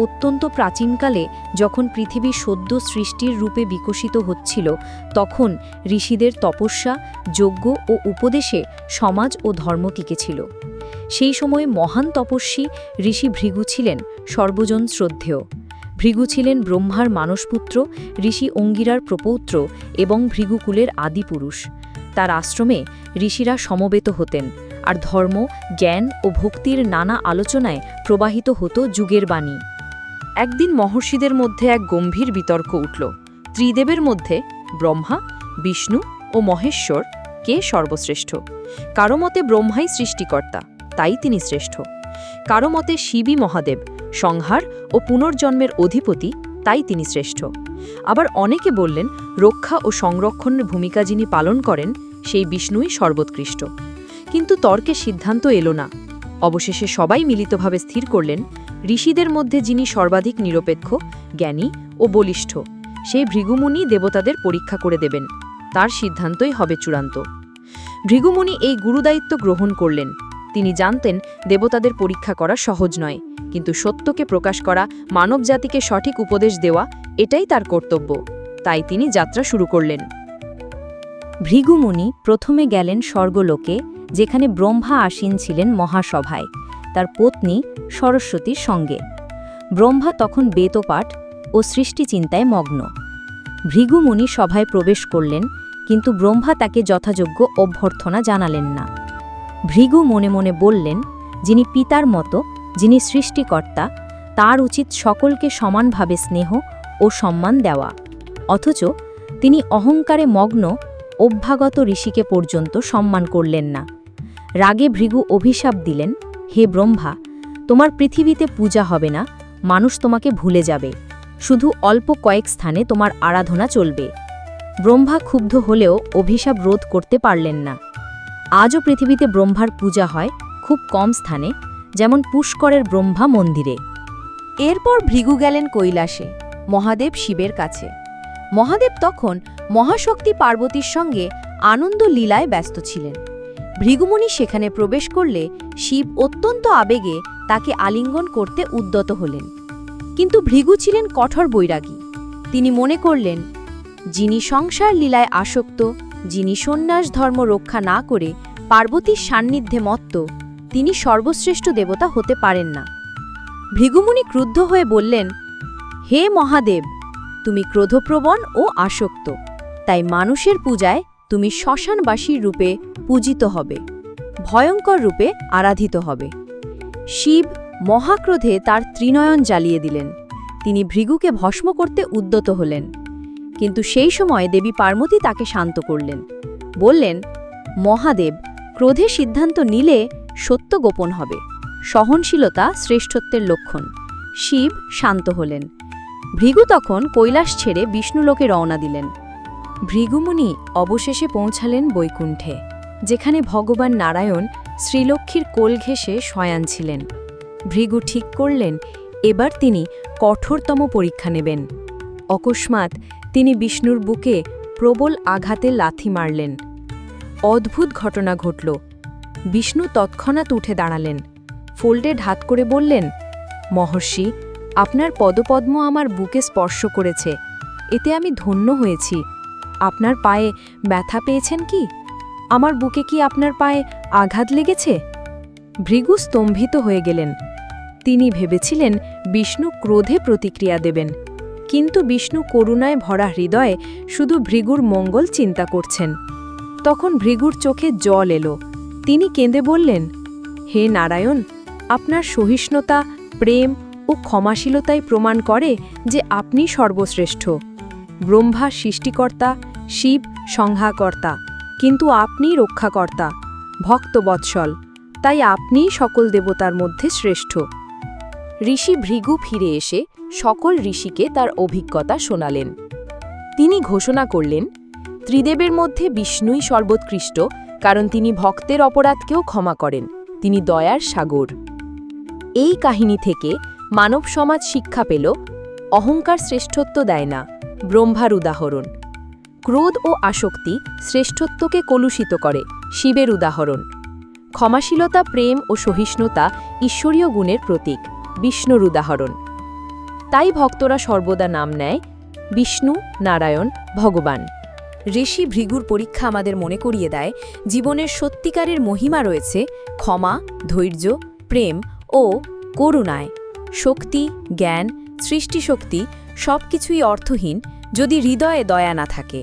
অত্যন্ত প্রাচীনকালে যখন পৃথিবী সদ্য সৃষ্টির রূপে বিকশিত হচ্ছিল, তখন ঋষিদের তপস্যা, যজ্ঞ ও উপদেশে সমাজ ও ধর্ম টিকেছিল। সেই সময়ে মহান তপস্বী ঋষি ভৃগু ছিলেন সর্বজন শ্রদ্ধেয়। ভৃগু ছিলেন ব্রহ্মার মানসপুত্র, ঋষি অঙ্গিরার প্রপৌত্র এবং ভৃগুকুলের আদিপুরুষ তার আশ্রমে ঋষিরা সমবেত হতেন আর ধর্ম, জ্ঞান ও ভক্তির নানা আলোচনায় প্রবাহিত হতো যুগের বাণী। একদিন মহর্ষিদের মধ্যে এক গম্ভীর বিতর্ক উঠল। ত্রিদেবের মধ্যে ব্রহ্মা, বিষ্ণু ও মহেশ্বর কে সর্বশ্রেষ্ঠ? কারও মতে ব্রহ্মাই সৃষ্টিকর্তা, তাই তিনি শ্রেষ্ঠ। কারও মতে শিবই মহাদেব, সংহার ও পুনর্জন্মের অধিপতি, তাই তিনি শ্রেষ্ঠ। আবার অনেকে বললেন, রক্ষা ও সংরক্ষণের ভূমিকা যিনি পালন করেন, সেই বিষ্ণুই সর্বোৎকৃষ্ট। কিন্তু তর্কে সিদ্ধান্ত এলো না। অবশেষে সবাই মিলিতভাবে স্থির করলেন ঋষিদের মধ্যে যিনি সর্বাধিক নিরপেক্ষ, জ্ঞানী ও বলিষ্ঠ, সেই ভৃগুমুনি দেবতাদের পরীক্ষা করে দেবেন। তার সিদ্ধান্তই হবে চূড়ান্ত। ভৃগুমুনি এই গুরুদায়িত্ব গ্রহণ করলেন। তিনি জানতেন দেবতাদের পরীক্ষা করা সহজ নয়, কিন্তু সত্যকে প্রকাশ করা, মানবজাতিকে সঠিক উপদেশ দেওয়া, এটাই তার কর্তব্য। তাই তিনি যাত্রা শুরু করলেন। ভৃগুমুনি প্রথমে গেলেন স্বর্গলোকে, যেখানে ব্রহ্মা আসীন ছিলেন মহাসভায়। তার পত্নী সরস্বতীর সঙ্গে। ব্রহ্মা তখন বেতপাঠ ও সৃষ্টি চিন্তায় মগ্ন। ভৃগুমুনি সভায় প্রবেশ করলেন, কিন্তু ব্রহ্মা তাকে যথাযোগ্য অভ্যর্থনা জানালেন না। ভৃগু মনে মনে বললেন, যিনি পিতার মতো, যিনি সৃষ্টিকর্তা, তার উচিত সকলকে সমানভাবে স্নেহ ও সম্মান দেওয়া। অথচ তিনি অহংকারে মগ্ন, অভ্যাগত ঋষিকে পর্যন্ত সম্মান করলেন না। রাগে ভৃগু অভিশাপ দিলেন হে ব্রহ্মা, তোমার পৃথিবীতে পূজা হবে না, মানুষ তোমাকে ভুলে যাবে। শুধু অল্প কয়েক স্থানে তোমার আরাধনা চলবে। ব্রহ্মা ক্ষুব্ধ হলেও অভিশাপ রোধ করতে পারলেন না। আজও পৃথিবীতে ব্রহ্মার পূজা হয় খুব কম স্থানে, যেমন পুষ্করের ব্রহ্মা মন্দিরে। এরপর ভৃগু গেলেন কৈলাসে, মহাদেব শিবের কাছে। মহাদেব তখন মহাশক্তি পার্বতীর সঙ্গে আনন্দ লীলায় ব্যস্ত ছিলেন। ভৃগুমুনি সেখানে প্রবেশ করলে শিব অত্যন্ত আবেগে তাকে আলিঙ্গন করতে উদ্যত হলেন। কিন্তু ভৃগু ছিলেন কঠোর বৈরাগী। তিনি মনে করলেন, যিনি সংসার লীলায় আসক্ত, যিনি সন্ন্যাস ধর্ম রক্ষা না করে পার্বতীর সান্নিধ্যে মত্ত, তিনি সর্বশ্রেষ্ঠ দেবতা হতে পারেন না। ভৃগুমুনি ক্রুদ্ধ হয়ে বললেন, হে মহাদেব, তুমি ক্রোধপ্রবণ ও আসক্ত, তাই মানুষের পূজায় তুমি শ্মশানবাসীর রূপে পূজিত হবে, ভয়ঙ্কর রূপে আরাধিত হবে। শিব মহাক্রোধে তার ত্রিনয়ন জ্বালিয়ে দিলেন। তিনি ভৃগুকে ভস্ম করতে উদ্যত হলেন। কিন্তু সেই সময় দেবী পার্বতী তাকে শান্ত করলেন। বললেন, মহাদেব, ক্রোধে সিদ্ধান্ত নিলে সত্য গোপন হবে। সহনশীলতা শ্রেষ্ঠত্বের লক্ষণ। শিব শান্ত হলেন। ভৃগু তখন কৈলাস ছেড়ে বিষ্ণুলোকে রওনা দিলেন। ভৃগুমুনি অবশেষে পৌঁছালেন বৈকুণ্ঠে, যেখানে ভগবান নারায়ণ শ্রীলক্ষ্মীর কোল ঘেঁষে শয়ান ছিলেন। ভৃগু ঠিক করলেন, এবার তিনি কঠোরতম পরীক্ষা নেবেন। অকস্মাৎ তিনি বিষ্ণুর বুকে প্রবল আঘাতে লাথি মারলেন। অদ্ভুত ঘটনা ঘটল। বিষ্ণু তৎক্ষণাৎ উঠে দাঁড়ালেন। ফোল্ডে হাত করে বললেন, মহর্ষি, আপনার পদপদ্ম আমার বুকে স্পর্শ করেছে। এতে আমি ধন্য হয়েছি। আপনার পায়ে ব্যথা পেয়েছেন কি? আমার বুকে কি আপনার পায়ে আঘাত লেগেছে? ভৃগু স্তম্ভিত হয়ে গেলেন। তিনি ভেবেছিলেন বিষ্ণু ক্রোধে প্রতিক্রিয়া দেবেন। কিন্তু বিষ্ণু করুণায় ভরা হৃদয়ে শুধু ভৃগুর মঙ্গল চিন্তা করছেন। তখন ভৃগুর চোখে জল এলো। তিনি কেঁদে বললেন, হে নারায়ণ, আপনার সহিষ্ণুতা, প্রেম ও ক্ষমাশীলতায় প্রমাণ করে যে আপনি সর্বশ্রেষ্ঠ। ব্রহ্মা সৃষ্টিকর্তা শিব সংহাকর্তা, কিন্তু আপনিই রক্ষাকর্তা, ভক্তবৎসল, তাই আপনিই সকল দেবতার মধ্যে শ্রেষ্ঠ। ঋষি ভৃগু ফিরে এসে সকল ঋষিকে তার অভিজ্ঞতা শোনালেন। তিনি ঘোষণা করলেন, ত্রিদেবের মধ্যে বিষ্ণুই সর্বোৎকৃষ্ট, কারণ তিনি ভক্তের অপরাধকেও ক্ষমা করেন, তিনি দয়ার সাগর। এই কাহিনী থেকে মানব সমাজ শিক্ষা পেল, অহংকার শ্রেষ্ঠত্ব দেয় না, ব্রহ্মার উদাহরণ। ক্রোধ ও আসক্তি শ্রেষ্ঠত্বকে কলুষিত করে, শিবের উদাহরণ। ক্ষমাশীলতা, প্রেম ও সহিষ্ণুতা ঈশ্বরীয় গুণের প্রতীক, বিষ্ণুর উদাহরণ। তাই ভক্তরা সর্বদা নাম নেয়, বিষ্ণু নারায়ণ ভগবান। ঋষি ভৃগুর পরীক্ষা আমাদের মনে করিয়ে দেয়, জীবনের সত্যিকারের মহিমা রয়েছে ক্ষমা, ধৈর্য, প্রেম ও করুণায়। শক্তি, জ্ঞান, সৃষ্টিশক্তি সব কিছুই অর্থহীন যদি হৃদয়ে দয়া না থাকে।